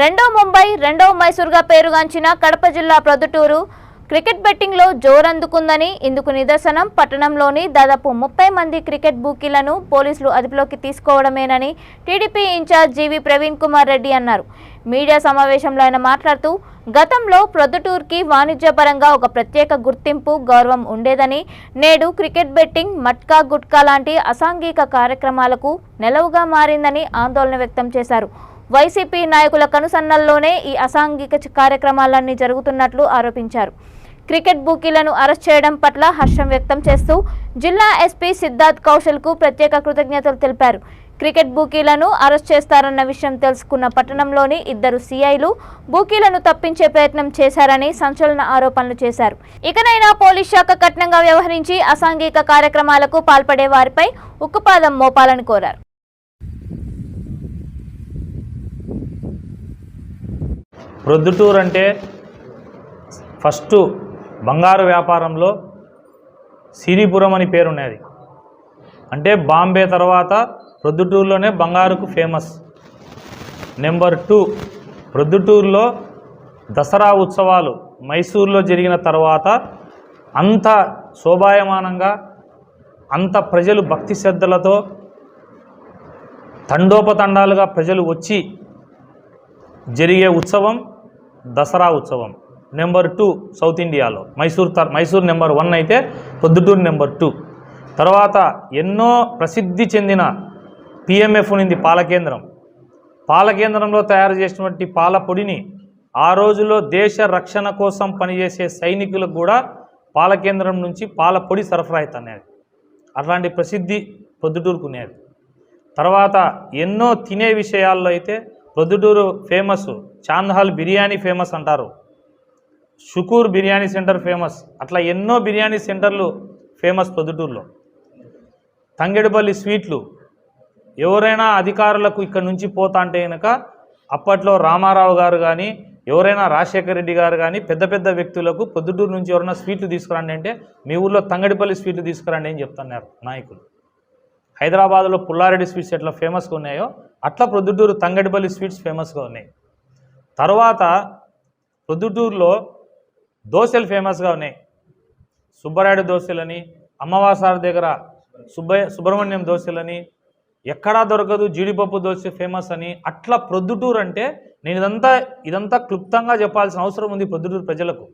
రెండో ముంబై రెండో మైసూర్గా పేరుగాంచిన కడప జిల్లా ప్రొద్దుటూరు క్రికెట్ బెట్టింగ్లో జోరందుకుందని ఇందుకు నిదర్శనం. పట్టణంలోని దాదాపు ముప్పై మంది క్రికెట్ బూకీలను పోలీసులు అదుపులోకి తీసుకోవడమేనని TDP in-charge GV Praveen Kumar Reddy అన్నారు. మీడియా సమావేశంలో ఆయన మాట్లాడుతూ గతంలో ప్రొద్దుటూరుకి వాణిజ్యపరంగా ఒక ప్రత్యేక గుర్తింపు గౌరవం ఉండేదని నేడు క్రికెట్ బెట్టింగ్ మట్కా గుట్కా లాంటి అసాంఘిక కార్యక్రమాలకు నెలవుగా మారిందని ఆందోళన వ్యక్తం చేశారు. వైసీపీ నాయకుల కనుసన్నల్లోనే ఈ అసాంఘిక కార్యక్రమాలన్నీ జరుగుతున్నట్లు ఆరోపించారు. క్రికెట్ బూకీలను అరెస్ట్ చేయడం పట్ల హర్షం వ్యక్తం చేస్తూ జిల్లా ఎస్పీ సిద్ధార్థ్ కౌశల్కు ప్రత్యేక కృతజ్ఞతలు తెలిపారు. క్రికెట్ బూకీలను అరెస్ట్ చేస్తారన్న విషయం తెలుసుకున్న పట్టణంలోని ఇద్దరు సీఐలు బూకీలను తప్పించే ప్రయత్నం చేశారని సంచలన ఆరోపణలు చేశారు. ఇకనైనా పోలీస్ శాఖ కఠినంగా వ్యవహరించి అసాంఘిక కార్యక్రమాలకు పాల్పడే వారిపై ఉక్కుపాదం మోపాలని కోరారు. ప్రొద్దుటూరు అంటే ఫస్ట్ బంగారు వ్యాపారంలో సిరిపురం అని పేరున్నది. అంటే బాంబే తర్వాత ప్రొద్దుటూరులోనే బంగారుకు ఫేమస్. నెంబర్ టూ ప్రొద్దుటూరులో దసరా ఉత్సవాలు మైసూర్లో జరిగిన తర్వాత అంత శోభాయమానంగా అంత ప్రజలు భక్తి శ్రద్ధలతో తండోపతండాలుగా ప్రజలు వచ్చి జరిగే ఉత్సవం దసరా ఉత్సవం. నెంబర్ టూ సౌత్ ఇండియాలో. మైసూర్ తర్ మైసూర్ నెంబర్ వన్ అయితే పొద్దుటూరు నెంబర్ టూ. తర్వాత ఎన్నో ప్రసిద్ధి చెందిన పిఎంఎఫ్ ఉంది పాలకేంద్రం. పాలకేంద్రంలో తయారు చేసినటువంటి పాల పొడిని ఆ రోజుల్లో దేశ రక్షణ కోసం పనిచేసే సైనికులకు కూడా పాలకేంద్రం నుంచి పాల పొడి సరఫరా అవుతున్నది అట్లాంటి ప్రసిద్ధి పొద్దుటూరుకునేది. తర్వాత ఎన్నో తినే విషయాల్లో అయితే ప్రొద్దుటూరు ఫేమస్ చాందహాల్ బిర్యానీ ఫేమస్ అంటారు. Shukur biryani centre famous. అట్లా ఎన్నో బిర్యానీ సెంటర్లు ఫేమస్ ప్రొద్దుటూరులో. తంగెడుపల్లి స్వీట్లు. ఎవరైనా అధికారులకు ఇక్కడ నుంచి పోతా అంటే కనుక అప్పట్లో రామారావు గారు కానీ ఎవరైనా రాజశేఖర రెడ్డి గారు కానీ పెద్ద పెద్ద వ్యక్తులకు పొద్దుటూరు నుంచి ఎవరైనా స్వీట్లు తీసుకురండి అంటే మీ ఊళ్ళో తంగడిపల్లి స్వీట్లు తీసుకురండి అని చెప్తున్నారు నాయకులు. హైదరాబాద్లో పుల్లారెడ్డి స్వీట్స్ ఎట్లా ఫేమస్గా ఉన్నాయో అట్లా ప్రొద్దుటూరు తంగడిపల్లి స్వీట్స్ ఫేమస్గా ఉన్నాయి. తర్వాత ప్రొద్దుటూరులో దోశలు ఫేమస్గా ఉన్నాయి. సుబ్బరాయుడు దోశలని అమ్మవాసారి దగ్గర సుబ్బయ్య సుబ్రహ్మణ్యం దోశలని ఎక్కడా దొరకదు జీడిపప్పు దోశ ఫేమస్ అని అట్లా ప్రొద్దుటూరు అంటే నేను ఇదంతా ఇదంతా క్లుప్తంగా చెప్పాల్సిన అవసరం ఉంది ప్రొద్దుటూరు ప్రజలకు.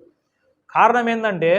కారణం ఏంటంటే